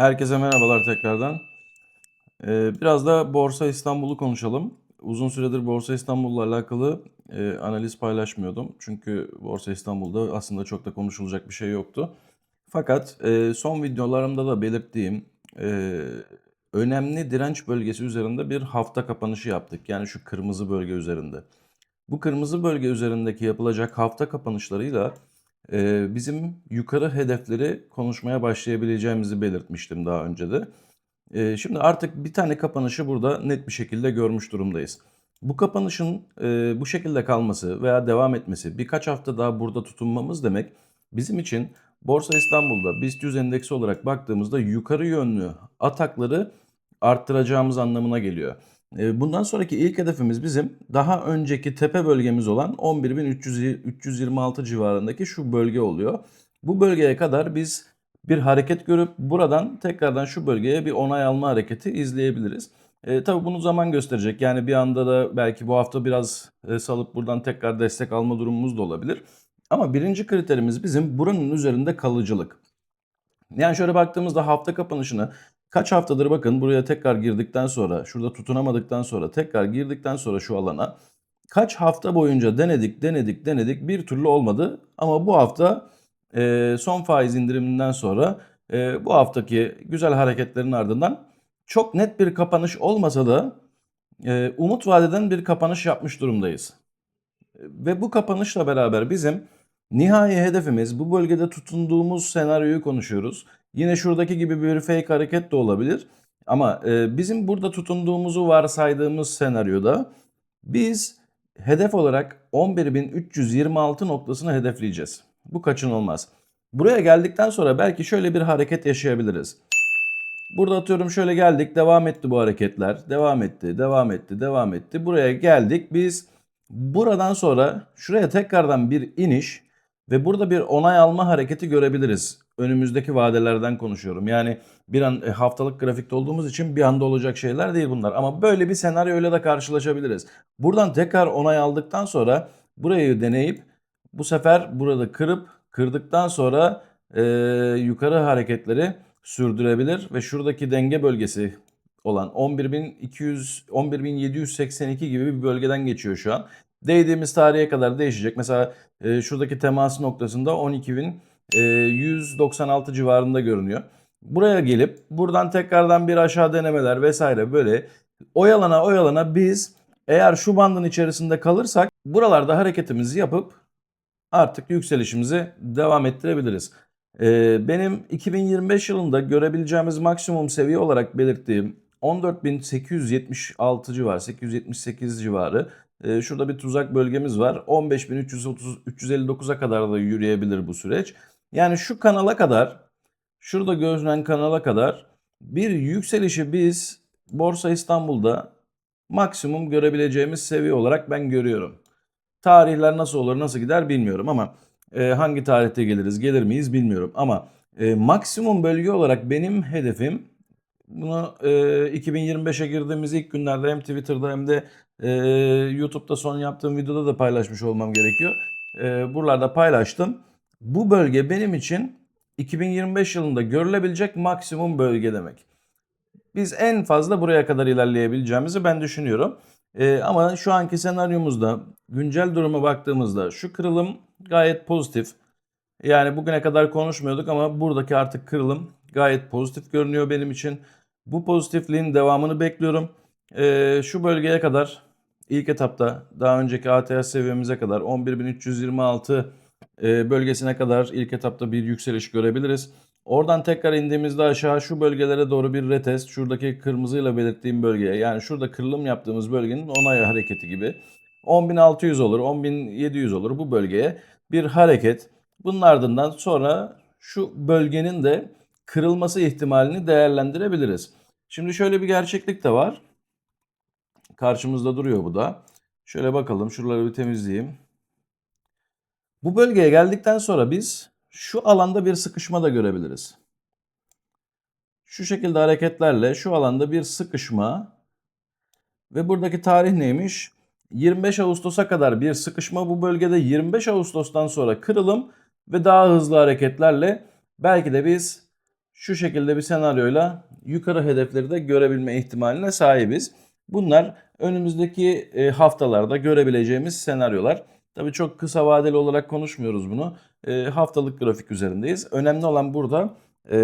Herkese merhabalar tekrardan. Ee, biraz da Borsa İstanbul'u konuşalım. Uzun süredir Borsa İstanbul'la alakalı e, analiz paylaşmıyordum. Çünkü Borsa İstanbul'da aslında çok da konuşulacak bir şey yoktu. Fakat e, son videolarımda da belirttiğim e, önemli direnç bölgesi üzerinde bir hafta kapanışı yaptık. Yani şu kırmızı bölge üzerinde. Bu kırmızı bölge üzerindeki yapılacak hafta kapanışlarıyla bizim yukarı hedefleri konuşmaya başlayabileceğimizi belirtmiştim daha önce de. Şimdi artık bir tane kapanışı burada net bir şekilde görmüş durumdayız. Bu kapanışın bu şekilde kalması veya devam etmesi birkaç hafta daha burada tutunmamız demek bizim için Borsa İstanbul'da BIST 100 endeksi olarak baktığımızda yukarı yönlü atakları arttıracağımız anlamına geliyor. E, Bundan sonraki ilk hedefimiz bizim daha önceki tepe bölgemiz olan 11.326 civarındaki şu bölge oluyor. Bu bölgeye kadar biz bir hareket görüp buradan tekrardan şu bölgeye bir onay alma hareketi izleyebiliriz. E, tabii bunu zaman gösterecek. Yani bir anda da belki bu hafta biraz e, salıp buradan tekrar destek alma durumumuz da olabilir. Ama birinci kriterimiz bizim buranın üzerinde kalıcılık. Yani şöyle baktığımızda hafta kapanışını kaç haftadır bakın buraya tekrar girdikten sonra şurada tutunamadıktan sonra tekrar girdikten sonra şu alana kaç hafta boyunca denedik denedik denedik bir türlü olmadı. Ama bu hafta e, son faiz indiriminden sonra e, bu haftaki güzel hareketlerin ardından çok net bir kapanış olmasa da e, umut vadeden bir kapanış yapmış durumdayız. Ve bu kapanışla beraber bizim nihai hedefimiz bu bölgede tutunduğumuz senaryoyu konuşuyoruz. Yine şuradaki gibi bir fake hareket de olabilir. Ama e, bizim burada tutunduğumuzu varsaydığımız senaryoda biz hedef olarak 11.326 noktasını hedefleyeceğiz. Bu kaçınılmaz. Buraya geldikten sonra belki şöyle bir hareket yaşayabiliriz. Burada atıyorum şöyle geldik devam etti bu hareketler. Devam etti, devam etti, devam etti. Buraya geldik biz buradan sonra şuraya tekrardan bir iniş ve burada bir onay alma hareketi görebiliriz. Önümüzdeki vadelerden konuşuyorum. Yani bir an e, haftalık grafikte olduğumuz için bir anda olacak şeyler değil bunlar. Ama böyle bir senaryoyla da karşılaşabiliriz. Buradan tekrar onay aldıktan sonra burayı deneyip bu sefer burada kırıp kırdıktan sonra e, yukarı hareketleri sürdürebilir ve şuradaki denge bölgesi olan 11.200 11.782 gibi bir bölgeden geçiyor şu an. Değdiğimiz tarihe kadar değişecek. Mesela e, şuradaki temas noktasında 12.196 civarında görünüyor. Buraya gelip buradan tekrardan bir aşağı denemeler vesaire böyle oyalana oyalana biz eğer şu bandın içerisinde kalırsak buralarda hareketimizi yapıp artık yükselişimizi devam ettirebiliriz. Ee, benim 2025 yılında görebileceğimiz maksimum seviye olarak belirttiğim 14.876 civarı, 878 civarı. Ee, şurada bir tuzak bölgemiz var. 15.359'a kadar da yürüyebilir bu süreç. Yani şu kanala kadar, şurada görünen kanala kadar bir yükselişi biz Borsa İstanbul'da maksimum görebileceğimiz seviye olarak ben görüyorum. Tarihler nasıl olur, nasıl gider bilmiyorum ama e, hangi tarihte geliriz, gelir miyiz bilmiyorum. Ama e, maksimum bölge olarak benim hedefim bunu e, 2025'e girdiğimiz ilk günlerde hem Twitter'da hem de e, YouTube'da son yaptığım videoda da paylaşmış olmam gerekiyor. E, buralarda paylaştım. Bu bölge benim için 2025 yılında görülebilecek maksimum bölge demek. Biz en fazla buraya kadar ilerleyebileceğimizi ben düşünüyorum. Ee, ama şu anki senaryomuzda güncel duruma baktığımızda şu kırılım gayet pozitif. Yani bugüne kadar konuşmuyorduk ama buradaki artık kırılım gayet pozitif görünüyor benim için. Bu pozitifliğin devamını bekliyorum. Ee, şu bölgeye kadar ilk etapta daha önceki ATH seviyemize kadar 11.326 e, bölgesine kadar ilk etapta bir yükseliş görebiliriz. Oradan tekrar indiğimizde aşağı şu bölgelere doğru bir retest. Şuradaki kırmızıyla belirttiğim bölgeye yani şurada kırılım yaptığımız bölgenin onay hareketi gibi. 10.600 olur, 10.700 olur bu bölgeye bir hareket. Bunun ardından sonra şu bölgenin de kırılması ihtimalini değerlendirebiliriz. Şimdi şöyle bir gerçeklik de var. Karşımızda duruyor bu da. Şöyle bakalım şuraları bir temizleyeyim. Bu bölgeye geldikten sonra biz şu alanda bir sıkışma da görebiliriz. Şu şekilde hareketlerle şu alanda bir sıkışma ve buradaki tarih neymiş? 25 Ağustos'a kadar bir sıkışma bu bölgede 25 Ağustos'tan sonra kırılım ve daha hızlı hareketlerle belki de biz şu şekilde bir senaryoyla yukarı hedefleri de görebilme ihtimaline sahibiz. Bunlar önümüzdeki e, haftalarda görebileceğimiz senaryolar. Tabii çok kısa vadeli olarak konuşmuyoruz bunu. E, haftalık grafik üzerindeyiz. Önemli olan burada e,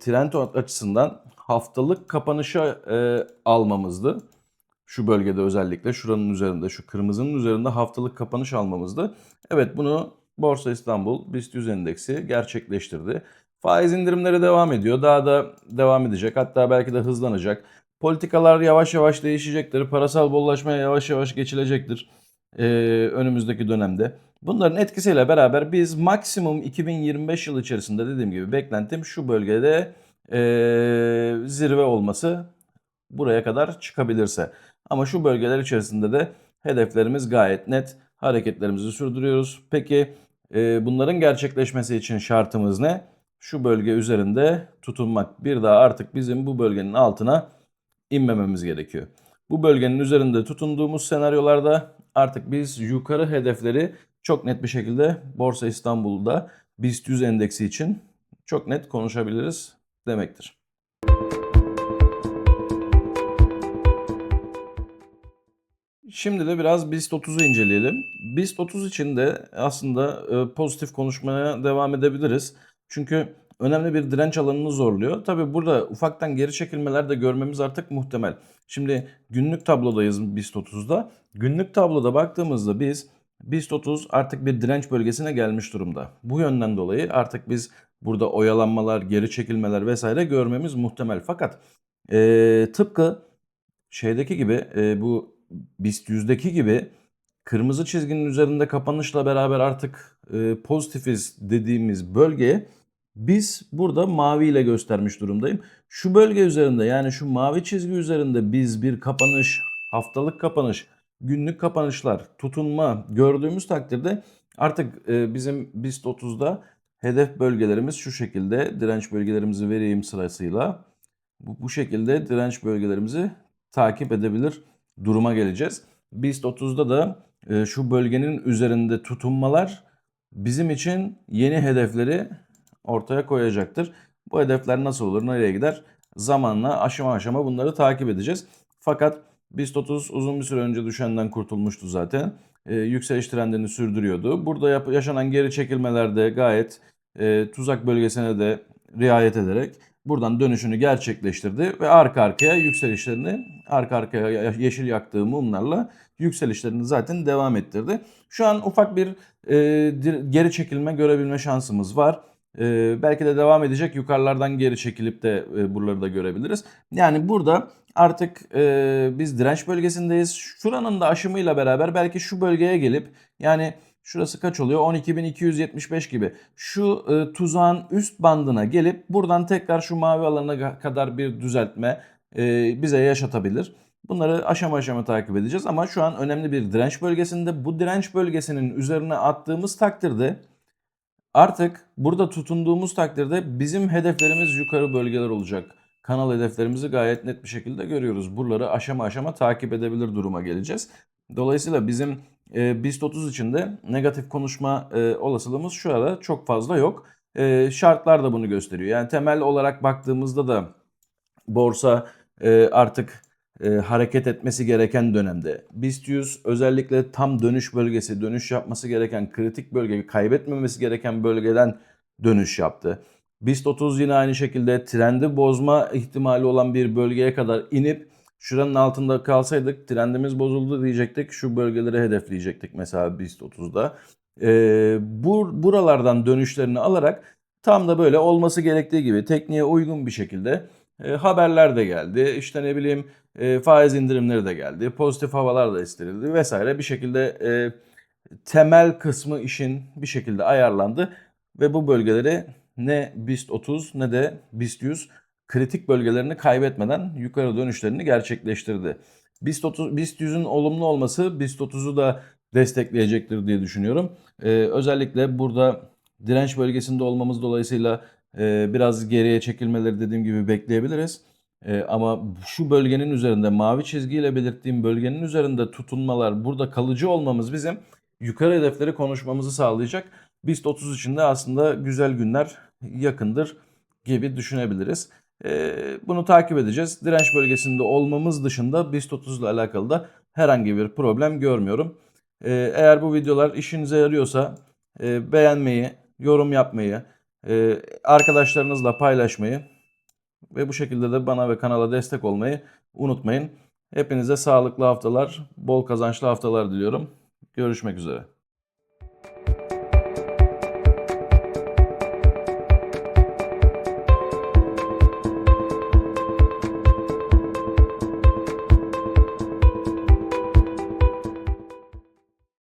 trend açısından haftalık kapanışa e, almamızdı. Şu bölgede özellikle şuranın üzerinde, şu kırmızının üzerinde haftalık kapanış almamızdı. Evet bunu Borsa İstanbul BIST 100 endeksi gerçekleştirdi. Faiz indirimleri devam ediyor. Daha da devam edecek. Hatta belki de hızlanacak. Politikalar yavaş yavaş değişecektir. Parasal bollaşmaya yavaş yavaş geçilecektir ee, önümüzdeki dönemde. Bunların etkisiyle beraber biz maksimum 2025 yıl içerisinde dediğim gibi beklentim şu bölgede ee, zirve olması buraya kadar çıkabilirse. Ama şu bölgeler içerisinde de hedeflerimiz gayet net. Hareketlerimizi sürdürüyoruz. Peki e, bunların gerçekleşmesi için şartımız ne? Şu bölge üzerinde tutunmak. Bir daha artık bizim bu bölgenin altına inmememiz gerekiyor. Bu bölgenin üzerinde tutunduğumuz senaryolarda artık biz yukarı hedefleri çok net bir şekilde Borsa İstanbul'da BIST 100 endeksi için çok net konuşabiliriz demektir. Şimdi de biraz BIST 30'u inceleyelim. BIST 30 için de aslında e, pozitif konuşmaya devam edebiliriz. Çünkü önemli bir direnç alanını zorluyor. Tabi burada ufaktan geri çekilmeler de görmemiz artık muhtemel. Şimdi günlük tablodayız BIST 30'da. Günlük tabloda baktığımızda biz BIST 30 artık bir direnç bölgesine gelmiş durumda. Bu yönden dolayı artık biz burada oyalanmalar, geri çekilmeler vesaire görmemiz muhtemel. Fakat e, tıpkı şeydeki gibi e, bu BIST yüzdeki gibi kırmızı çizginin üzerinde kapanışla beraber artık e, pozitifiz dediğimiz bölgeye biz burada mavi ile göstermiş durumdayım. Şu bölge üzerinde yani şu mavi çizgi üzerinde biz bir kapanış, haftalık kapanış, günlük kapanışlar, tutunma gördüğümüz takdirde artık e, bizim BIST 30'da hedef bölgelerimiz şu şekilde direnç bölgelerimizi vereyim sırasıyla. Bu, bu şekilde direnç bölgelerimizi takip edebilir duruma geleceğiz. BIST 30'da da e, şu bölgenin üzerinde tutunmalar bizim için yeni hedefleri ortaya koyacaktır. Bu hedefler nasıl olur, nereye gider? Zamanla aşama aşama bunları takip edeceğiz. Fakat BIST 30 uzun bir süre önce düşenden kurtulmuştu zaten. E, yükseliş trendini sürdürüyordu. Burada yaşanan geri çekilmelerde gayet e, tuzak bölgesine de riayet ederek buradan dönüşünü gerçekleştirdi ve arka arkaya yükselişlerini arka arkaya yeşil yaktığı mumlarla yükselişlerini zaten devam ettirdi. Şu an ufak bir e, geri çekilme görebilme şansımız var. E, belki de devam edecek yukarılardan geri çekilip de e, buraları da görebiliriz. Yani burada artık e, biz direnç bölgesindeyiz. Şuranın da aşımıyla beraber belki şu bölgeye gelip yani Şurası kaç oluyor? 12.275 gibi. Şu e, tuzağın üst bandına gelip buradan tekrar şu mavi alana kadar bir düzeltme e, bize yaşatabilir. Bunları aşama aşama takip edeceğiz ama şu an önemli bir direnç bölgesinde. Bu direnç bölgesinin üzerine attığımız takdirde artık burada tutunduğumuz takdirde bizim hedeflerimiz yukarı bölgeler olacak. Kanal hedeflerimizi gayet net bir şekilde görüyoruz. Buraları aşama aşama takip edebilir duruma geleceğiz. Dolayısıyla bizim e, BIST 30 için de negatif konuşma e, olasılığımız şu ara çok fazla yok. E, şartlar da bunu gösteriyor. Yani temel olarak baktığımızda da borsa e, artık e, hareket etmesi gereken dönemde. BIST 100 özellikle tam dönüş bölgesi, dönüş yapması gereken kritik bölge, kaybetmemesi gereken bölgeden dönüş yaptı. BIST 30 yine aynı şekilde trendi bozma ihtimali olan bir bölgeye kadar inip Şuranın altında kalsaydık trendimiz bozuldu diyecektik. Şu bölgeleri hedefleyecektik mesela BIST 30'da. Ee, bu, buralardan dönüşlerini alarak tam da böyle olması gerektiği gibi tekniğe uygun bir şekilde e, haberler de geldi. İşte ne bileyim e, faiz indirimleri de geldi. Pozitif havalar da isterildi vesaire bir şekilde e, temel kısmı işin bir şekilde ayarlandı ve bu bölgeleri ne BIST 30 ne de BIST 100 kritik bölgelerini kaybetmeden yukarı dönüşlerini gerçekleştirdi. BIST, 30, BIST 100'ün olumlu olması BIST 30'u da destekleyecektir diye düşünüyorum. Ee, özellikle burada direnç bölgesinde olmamız dolayısıyla e, biraz geriye çekilmeleri dediğim gibi bekleyebiliriz. E, ama şu bölgenin üzerinde mavi çizgiyle belirttiğim bölgenin üzerinde tutunmalar burada kalıcı olmamız bizim yukarı hedefleri konuşmamızı sağlayacak. BIST 30 için de aslında güzel günler yakındır gibi düşünebiliriz. Ee, bunu takip edeceğiz. Direnç bölgesinde olmamız dışında BIST 30 ile alakalı da herhangi bir problem görmüyorum. Ee, eğer bu videolar işinize yarıyorsa e, beğenmeyi, yorum yapmayı, e, arkadaşlarınızla paylaşmayı ve bu şekilde de bana ve kanala destek olmayı unutmayın. Hepinize sağlıklı haftalar, bol kazançlı haftalar diliyorum. Görüşmek üzere.